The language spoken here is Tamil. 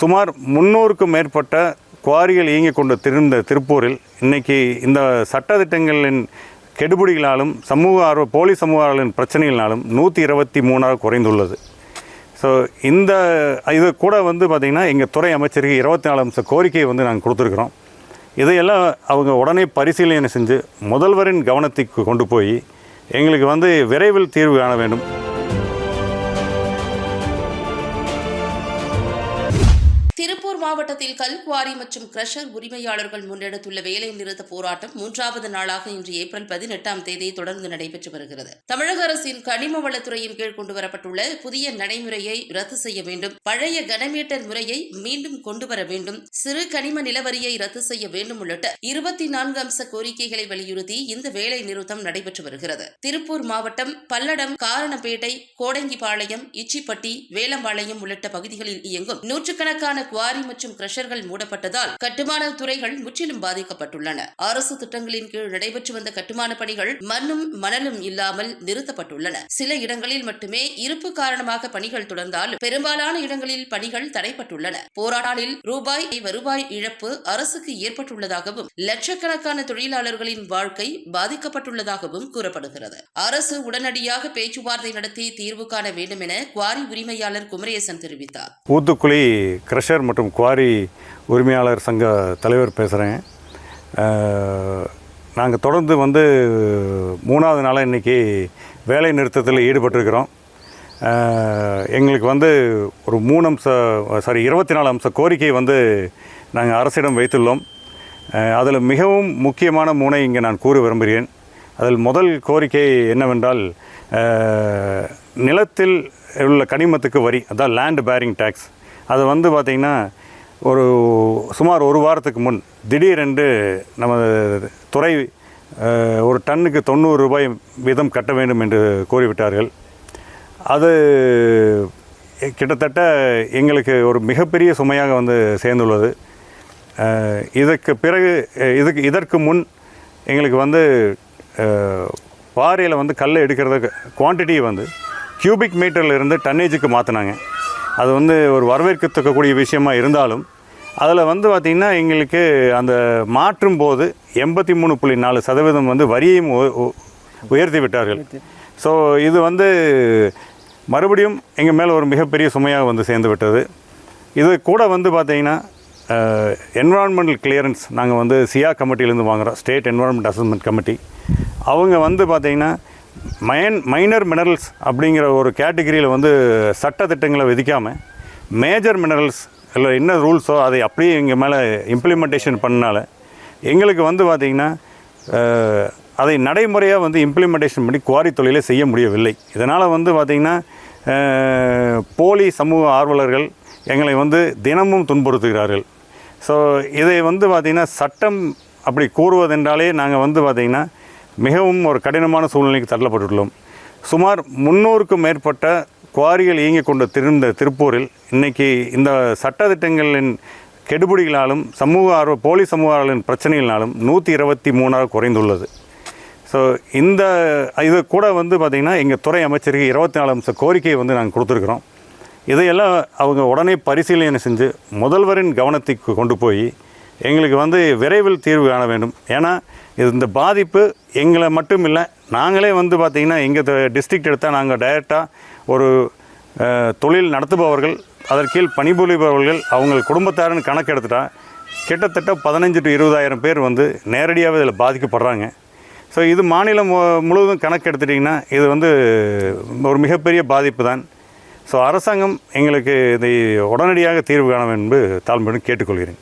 சுமார் முன்னூறுக்கும் மேற்பட்ட குவாரிகள் இயங்கிக் கொண்டு திருந்த திருப்பூரில் இன்னைக்கு இந்த சட்டத்திட்டங்களின் கெடுபிடிகளாலும் சமூக ஆர்வ போலி சமூக ஆர்வலின் பிரச்சனைகளாலும் நூற்றி இருபத்தி மூணாக குறைந்துள்ளது. ஸோ இந்த இது கூட வந்து பார்த்திங்கன்னா எங்கள் துறை அமைச்சருக்கு இருபத்தி நாலு அம்ச கோரிக்கையை வந்து நாங்கள் கொடுத்துருக்குறோம். இதையெல்லாம் அவங்க உடனே பரிசீலனை செஞ்சு முதல்வரின் கவனத்துக்கு கொண்டு போய் எங்களுக்கு வந்து விரைவில் தீர்வு காண வேண்டும். திருப்பூர் மாவட்டத்தில் கல்குவாரி மற்றும் கிரஷர் உரிமையாளர்கள் முன்னெடுத்துள்ள வேலை நிறுத்த போராட்டம் மூன்றாவது நாளாக இன்று ஏப்ரல் பதினெட்டாம் தேதி தொடர்ந்து நடைபெற்று வருகிறது. தமிழக அரசின் கனிம வளத்துறையின் கீழ் கொண்டுவரப்பட்டுள்ள புதிய நடைமுறையை ரத்து செய்ய வேண்டும். பழைய கனமீட்டர் முறையை மீண்டும் கொண்டுவர வேண்டும். சிறு கனிம நிலவரியை ரத்து செய்ய வேண்டும் உள்ளிட்ட இருபத்தி நான்கு அம்ச கோரிக்கைகளை வலியுறுத்தி இந்த வேலை நிறுத்தம் நடைபெற்று வருகிறது. திருப்பூர் மாவட்டம் பல்லடம் காரணப்பேட்டை கோடங்கிபாளையம் இச்சிப்பட்டி வேலம்பாளையம் உள்ளிட்ட பகுதிகளில் இயங்கும் நூற்றுக்கணக்கான குவாரி மற்றும் கிரஷர்கள் மூடப்பட்டதால் கட்டுமான துறைகள் முற்றிலும் பாதிக்கப்பட்டுள்ளன. அரசு திட்டங்களின் கீழ் நடைபெற்று வந்த கட்டுமான பணிகள் மண்ணும் மணலும் இல்லாமல் நிறுத்தப்பட்டுள்ளன. சில இடங்களில் மட்டுமே இருப்பு காரணமாக பணிகள் தொடர்ந்தாலும் பெரும்பாலான இடங்களில் பணிகள் தடைப்பட்டுள்ளன போராட்டாலில் ரூபாய் வருவாய் இழப்பு அரசுக்கு ஏற்பட்டுள்ளதாகவும் லட்சக்கணக்கான தொழிலாளர்களின் வாழ்க்கை பாதிக்கப்பட்டுள்ளதாகவும் கூறப்படுகிறது. அரசு உடனடியாக பேச்சுவார்த்தை நடத்தி தீர்வு காண வேண்டும் என குவாரி உரிமையாளர் குமரேசன் தெரிவித்தார். ஊத்துக்குழி கிரஷர் மற்றும் குவாரி உரிமையாளர் சங்க தலைவர் பேசுகிறேன் நாங்கள் தொடர்ந்து வந்து மூணாவது நாளாக இன்றைக்கி வேலை நிறுத்தத்தில் ஈடுபட்டிருக்கிறோம். எங்களுக்கு வந்து ஒரு மூணு அம்ச சாரி இருபத்தி நாலு அம்ச கோரிக்கை வந்து நாங்கள் அரசிடம் வைத்துள்ளோம். அதில் மிகவும் முக்கியமான மூனை இங்கே நான் கூற விரும்புகிறேன். அதில் முதல் கோரிக்கை என்னவென்றால் நிலத்தில் உள்ள கனிமத்துக்கு வரி அதான் லேண்ட் பேரிங் டேக்ஸ் அது வந்து பார்த்திங்கன்னா ஒரு சுமார் ஒரு வாரத்துக்கு முன் திடீரென்று நமது துறை ஒரு டன்னுக்கு தொண்ணூறு ரூபாய் வீதம் கட்ட வேண்டும் என்று கூறிவிட்டார்கள். அது கிட்டத்தட்ட எங்களுக்கு ஒரு மிகப்பெரிய சுமையாக வந்து சேர்ந்துள்ளது. இதற்கு பிறகு இதுக்கு இதற்கு முன் எங்களுக்கு வந்து பாறையில் வந்து கல்லை எடுக்கிறதுக்கு குவான்டிட்டி வந்து கியூபிக் மீட்டரில் இருந்து டன்னேஜுக்கு மாற்றினாங்க அது வந்து ஒரு வரவேற்கத்தக்கக்கூடிய விஷயமா இருந்தாலும் அதில் வந்து பார்த்திங்கன்னா எங்களுக்கு அந்த மாற்றும் போது எண்பத்தி மூணு புள்ளி நாலு சதவீதம் வந்து வரியையும் உயர்த்தி விட்டார்கள். ஸோ இது வந்து மறுபடியும் எங்கள் மேலே ஒரு மிகப்பெரிய சுமையாக வந்து சேர்ந்து விட்டது. இது கூட வந்து பார்த்திங்கன்னா என்வரான்மெண்டல் கிளியரன்ஸ் நாங்கள் வந்து சியா கமிட்டிலேருந்து வாங்குகிறோம் ஸ்டேட் என்வரான்மெண்ட் அசஸ்மெண்ட் கமிட்டி அவங்க வந்து பார்த்திங்கன்னா மைன் மைனர் மினரல்ஸ் அப்படிங்கிற ஒரு கேட்டகரியில் வந்து சட்ட திட்டங்களை விதிக்காமல் மேஜர் மினரல்ஸ் இல்லை என்ன ரூல்ஸோ அதை அப்படியே எங்கள் மேலே இம்ப்ளிமெண்டேஷன் பண்ணனால எங்களுக்கு வந்து பார்த்திங்கன்னா அதை நடைமுறையாக வந்து இம்ப்ளிமெண்டேஷன் பண்ணி குவாரி தொழிலை செய்ய முடியவில்லை. இதனால் வந்து பார்த்திங்கன்னா போலி சமூக ஆர்வலர்கள் எங்களை வந்து தினமும் துன்புறுத்துகிறார்கள். ஸோ இதை வந்து பார்த்திங்கன்னா சட்டம் அப்படி கூறுவதென்றாலே நாங்கள் வந்து பார்த்திங்கன்னா மிகவும் ஒரு கடினமான சூழ்நிலைக்கு தள்ளப்பட்டுள்ளோம். சுமார் முன்னூறுக்கும் மேற்பட்ட குவாரிகள் இயங்கிக் கொண்டு திருந்த திருப்பூரில் இன்றைக்கி இந்த சட்டத்திட்டங்களின் கெடுபிடிகளாலும் சமூக ஆர்வ போலி சமூக ஆர்வலின் பிரச்சனைகளாலும் நூற்றி இருபத்தி மூணாக குறைந்துள்ளது. ஸோ இந்த இது கூட வந்து பார்த்திங்கன்னா எங்கள் துறை அமைச்சருக்கு இருபத்தி நாலு அம்ச கோரிக்கையை வந்து நாங்கள் கொடுத்துருக்குறோம். இதையெல்லாம் அவங்க உடனே பரிசீலனை செஞ்சு முதல்வரின் கவனத்துக்கு கொண்டு போய் எங்களுக்கு வந்து விரைவில் தீர்வு காண வேண்டும். ஏன்னா இது இந்த பாதிப்பு எங்களை மட்டும் இல்லை நாங்களே வந்து பார்த்திங்கன்னா எங்கள் டிஸ்ட்ரிக்ட் எடுத்தால் நாங்கள் டைரெக்டாக ஒரு தொழில் நடத்துபவர்கள் அதற்கீழ் பணிபுரிபவர்கள் அவங்க குடும்பத்தாருன்னு கணக்கெடுத்துட்டால் கிட்டத்தட்ட பதினஞ்சு டு இருபதாயிரம் பேர் வந்து நேரடியாகவே இதில் பாதிக்கப்படுறாங்க. ஸோ இது மாநிலம் முழுவதும் கணக்கு எடுத்துட்டிங்கன்னா இது வந்து ஒரு மிகப்பெரிய பாதிப்பு தான். ஸோ அரசாங்கம் எங்களுக்கு இதை உடனடியாக தீர்வு காண வேண்டும் என்று தாழ்மையுடன் கேட்டுக்கொள்கிறேன்.